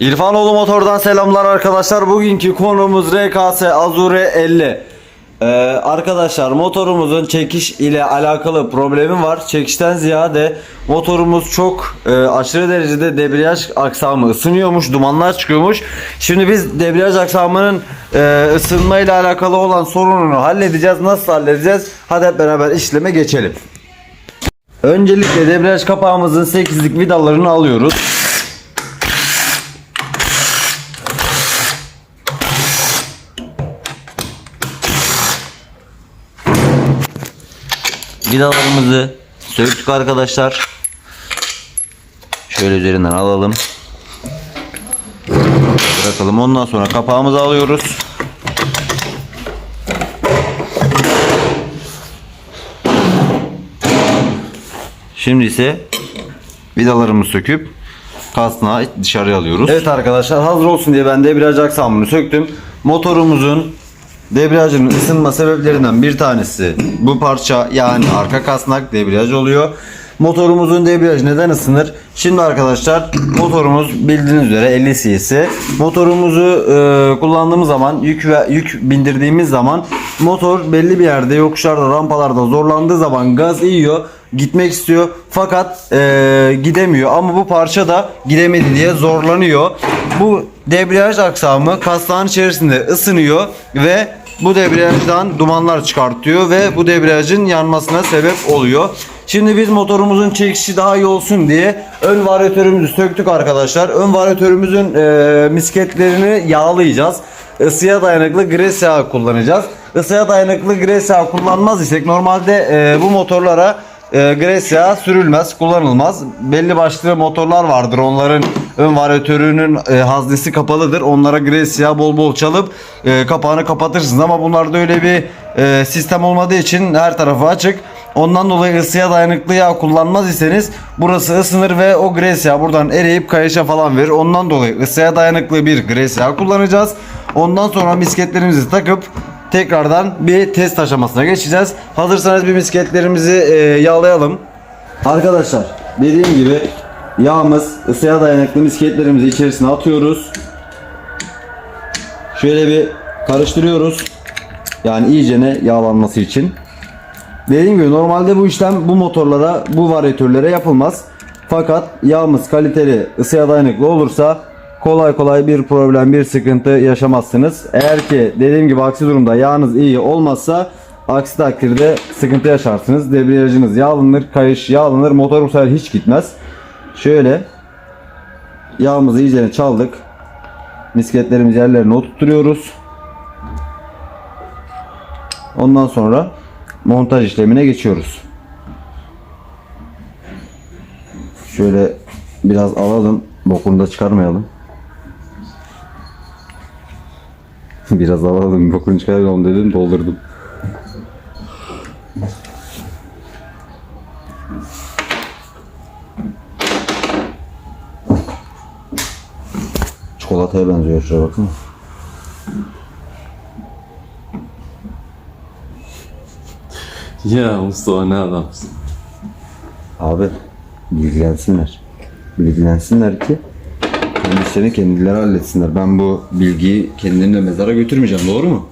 İrfanoğlu Motor'dan selamlar arkadaşlar. Bugünkü konumuz RKS Azure 50. Ee, arkadaşlar motorumuzun çekiş ile alakalı problemi var. Çekişten ziyade motorumuz çok e, aşırı derecede debriyaj aksamı ısınıyormuş, dumanlar çıkıyormuş. Şimdi biz debriyaj aksamının e, ısınma ile alakalı olan sorununu halledeceğiz. Nasıl halledeceğiz? Hadi hep beraber işleme geçelim. Öncelikle debriyaj kapağımızın 8'lik vidalarını alıyoruz. Vidalarımızı söktük arkadaşlar. Şöyle üzerinden alalım. Bırakalım. Ondan sonra kapağımızı alıyoruz. Şimdi ise vidalarımızı söküp kasnağı dışarıya alıyoruz. Evet arkadaşlar hazır olsun diye ben debriyaj aksamını söktüm. Motorumuzun debriyajının ısınma sebeplerinden bir tanesi bu parça yani arka kasnak debriyaj oluyor. Motorumuzun debriyajı neden ısınır? Şimdi arkadaşlar motorumuz bildiğiniz üzere 50 cc. Motorumuzu e, kullandığımız zaman yük ve yük bindirdiğimiz zaman motor belli bir yerde yokuşlarda rampalarda zorlandığı zaman gaz yiyor gitmek istiyor fakat e, gidemiyor ama bu parça da gidemedi diye zorlanıyor. Bu debriyaj aksamı kasnağın içerisinde ısınıyor ve bu debriyajdan dumanlar çıkartıyor ve bu debriyajın yanmasına sebep oluyor. Şimdi biz motorumuzun çekişi daha iyi olsun diye ön varyatörümüzü söktük arkadaşlar. Ön varyatörümüzün e, misketlerini yağlayacağız. Isıya dayanıklı gres yağı kullanacağız. Isıya dayanıklı gres yağı kullanmaz isek normalde e, bu motorlara e, gres yağı sürülmez, kullanılmaz. Belli başlı motorlar vardır. Onların ön varyatörünün e, haznesi kapalıdır. Onlara gres yağı bol bol çalıp e, kapağını kapatırsınız. Ama bunlarda öyle bir e, sistem olmadığı için her tarafı açık. Ondan dolayı ısıya dayanıklı yağ kullanmaz iseniz burası ısınır ve o gres yağı buradan eriyip kayışa falan verir. Ondan dolayı ısıya dayanıklı bir gres yağı kullanacağız. Ondan sonra misketlerimizi takıp tekrardan bir test aşamasına geçeceğiz. Hazırsanız bir misketlerimizi e, yağlayalım. Arkadaşlar dediğim gibi yağımız ısıya dayanıklı misketlerimizi içerisine atıyoruz. Şöyle bir karıştırıyoruz. Yani iyicene yağlanması için. Dediğim gibi normalde bu işlem bu motorlara, bu varyatörlere yapılmaz. Fakat yağımız kaliteli, ısıya dayanıklı olursa kolay kolay bir problem, bir sıkıntı yaşamazsınız. Eğer ki dediğim gibi aksi durumda yağınız iyi olmazsa aksi takdirde sıkıntı yaşarsınız. Debriyajınız yağlanır, kayış yağlanır, motor bu sefer hiç gitmez. Şöyle yağımızı iyice çaldık. Misketlerimizi yerlerine oturtuyoruz. Ondan sonra montaj işlemine geçiyoruz. Şöyle biraz alalım. Bokunu da çıkarmayalım. biraz alalım. Bokunu çıkarmayalım dedim. Doldurdum. Çikolataya benziyor şuraya bakın. Ya Mustafa ne adamsın. Abi bilgilensinler. Bilgilensinler ki kendi işlerini kendileri halletsinler. Ben bu bilgiyi kendilerine mezara götürmeyeceğim. Doğru mu?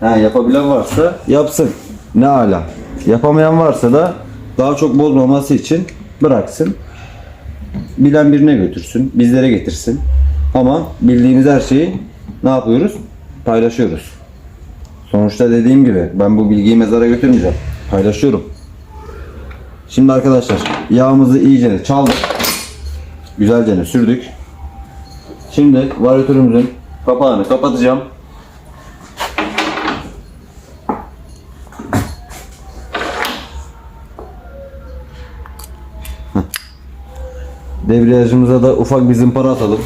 Ha, yapabilen varsa yapsın. Ne ala. Yapamayan varsa da daha çok bozmaması için bıraksın. Bilen birine götürsün. Bizlere getirsin. Ama bildiğimiz her şeyi ne yapıyoruz? Paylaşıyoruz. Sonuçta dediğim gibi ben bu bilgiyi mezara götürmeyeceğim. Paylaşıyorum. Şimdi arkadaşlar yağımızı iyice çaldık. Güzelce sürdük. Şimdi varyatörümüzün kapağını kapatacağım. Debriyajımıza da ufak bir zımpara atalım.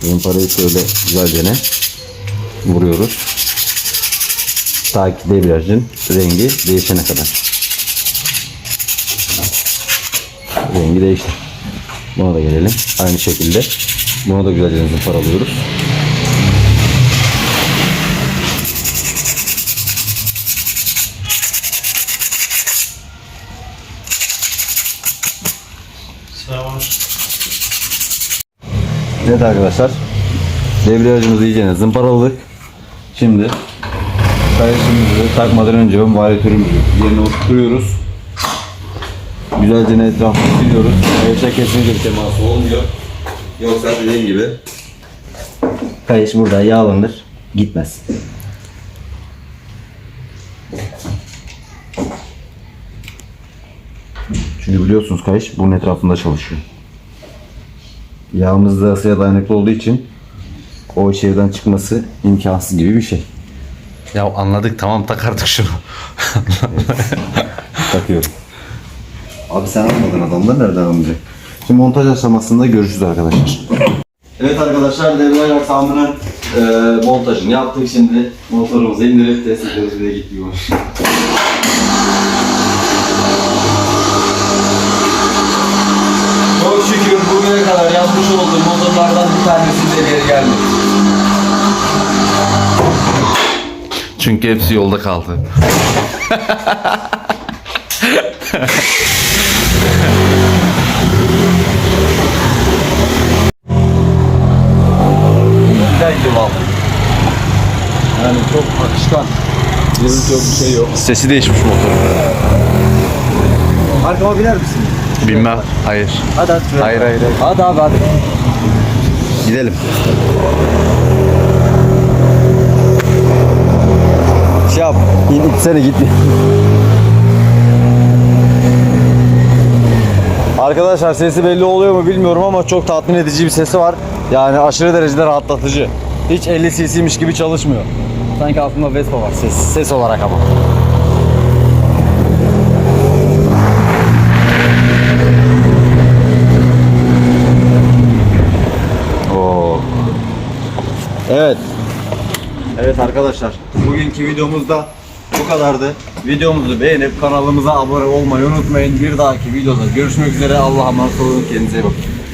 Zımparayı şöyle güzelce vuruyoruz. Ta ki debriyajın rengi değişene kadar. Rengi değişti. Buna da gelelim. Aynı şekilde. Buna da güzelce zımparalıyoruz. Evet arkadaşlar. Debriyajımızı iyice zımparaladık. Şimdi kayışımızı takmadan önce varyatörümüzü yerine oturtuyoruz. Güzelce etrafını siliyoruz. Kayışa kesinlikle bir teması olmuyor. Yoksa dediğim gibi Kayış burada yağlanır. Gitmez. Çünkü biliyorsunuz kayış bunun etrafında çalışıyor. Yağımız da ısıya dayanıklı olduğu için o içeriden çıkması imkansız gibi bir şey. Ya anladık tamam tak artık şunu. Abi sen almadın adamlar nereden almayacak? Şimdi montaj aşamasında görüşürüz arkadaşlar. Evet arkadaşlar devraj aksamının e, montajını yaptık şimdi. Motorumuzu indirip test ediyoruz bir de gidiyor. Çok şükür bugüne kadar yapmış olduğum motorlardan bir tanesi de geri gelmedi. Çünkü hepsi yolda kaldı. Güzeldi vallahi. Yani çok akışkan. Yazık yok bir şey yok. Sesi değişmiş motorun. Arkama biner misin? Bilmem. Hayır. Hadi şuraya. Hayır hayır hayır. Hadi abi hadi. Gidelim. Şey yap. İtsene git. Arkadaşlar sesi belli oluyor mu bilmiyorum ama çok tatmin edici bir sesi var. Yani aşırı derecede rahatlatıcı. Hiç 50 cc'miş gibi çalışmıyor. Sanki altında Vespa var ses, ses olarak ama. Oo. Evet. Evet arkadaşlar. Bugünkü videomuzda bu kadardı. Videomuzu beğenip kanalımıza abone olmayı unutmayın. Bir dahaki videoda görüşmek üzere. Allah'a emanet olun. Kendinize iyi bakın.